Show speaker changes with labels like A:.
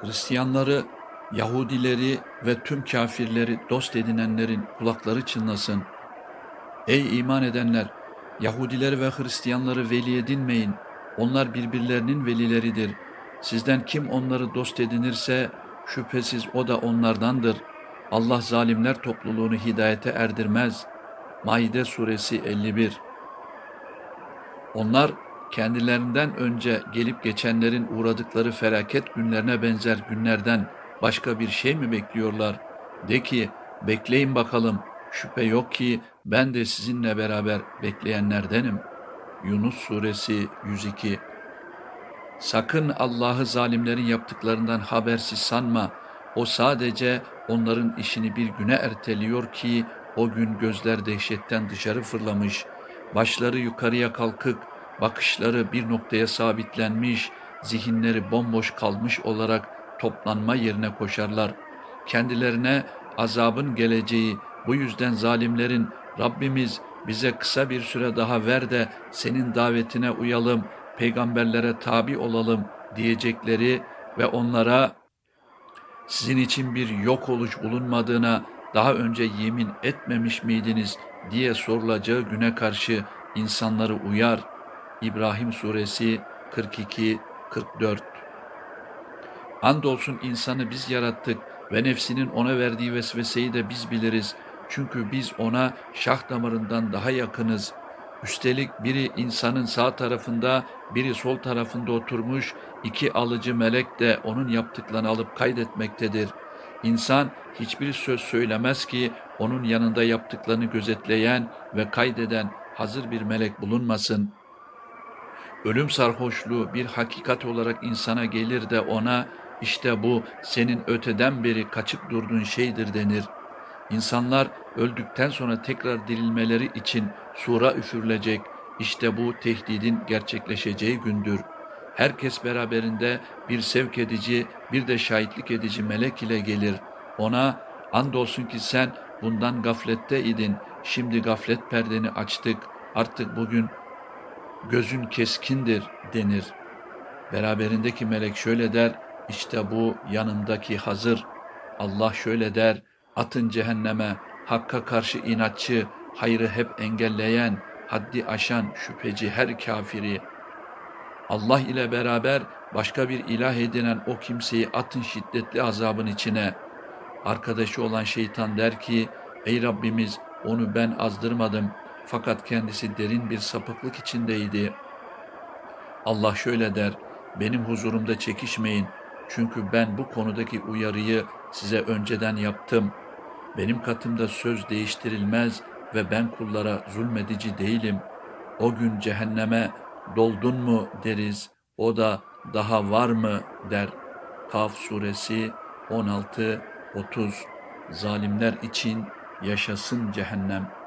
A: Hristiyanları, Yahudileri ve tüm kafirleri dost edinenlerin kulakları çınlasın. Ey iman edenler! Yahudileri ve Hristiyanları veli edinmeyin. Onlar birbirlerinin velileridir. Sizden kim onları dost edinirse şüphesiz o da onlardandır. Allah zalimler topluluğunu hidayete erdirmez. Maide suresi 51 Onlar kendilerinden önce gelip geçenlerin uğradıkları felaket günlerine benzer günlerden başka bir şey mi bekliyorlar? De ki, bekleyin bakalım, şüphe yok ki ben de sizinle beraber bekleyenlerdenim. Yunus Suresi 102 Sakın Allah'ı zalimlerin yaptıklarından habersiz sanma. O sadece onların işini bir güne erteliyor ki o gün gözler dehşetten dışarı fırlamış, başları yukarıya kalkık, bakışları bir noktaya sabitlenmiş, zihinleri bomboş kalmış olarak toplanma yerine koşarlar. Kendilerine azabın geleceği, bu yüzden zalimlerin Rabbimiz bize kısa bir süre daha ver de senin davetine uyalım, peygamberlere tabi olalım diyecekleri ve onlara sizin için bir yok oluş bulunmadığına daha önce yemin etmemiş miydiniz diye sorulacağı güne karşı insanları uyar. İbrahim Suresi 42-44 Andolsun insanı biz yarattık ve nefsinin ona verdiği vesveseyi de biz biliriz. Çünkü biz ona şah damarından daha yakınız. Üstelik biri insanın sağ tarafında, biri sol tarafında oturmuş, iki alıcı melek de onun yaptıklarını alıp kaydetmektedir. İnsan hiçbir söz söylemez ki onun yanında yaptıklarını gözetleyen ve kaydeden hazır bir melek bulunmasın. Ölüm sarhoşluğu bir hakikat olarak insana gelir de ona işte bu senin öteden beri kaçıp durduğun şeydir denir. İnsanlar öldükten sonra tekrar dirilmeleri için sura üfürülecek. İşte bu tehdidin gerçekleşeceği gündür. Herkes beraberinde bir sevk edici, bir de şahitlik edici melek ile gelir. Ona andolsun ki sen bundan gaflette idin. Şimdi gaflet perdeni açtık. Artık bugün gözün keskindir denir. Beraberindeki melek şöyle der, işte bu yanımdaki hazır. Allah şöyle der, atın cehenneme, hakka karşı inatçı, hayrı hep engelleyen, haddi aşan şüpheci her kafiri. Allah ile beraber başka bir ilah edinen o kimseyi atın şiddetli azabın içine. Arkadaşı olan şeytan der ki, ey Rabbimiz onu ben azdırmadım fakat kendisi derin bir sapıklık içindeydi. Allah şöyle der, benim huzurumda çekişmeyin çünkü ben bu konudaki uyarıyı size önceden yaptım. Benim katımda söz değiştirilmez ve ben kullara zulmedici değilim. O gün cehenneme doldun mu deriz, o da daha var mı der. Kaf suresi 16-30 Zalimler için yaşasın cehennem.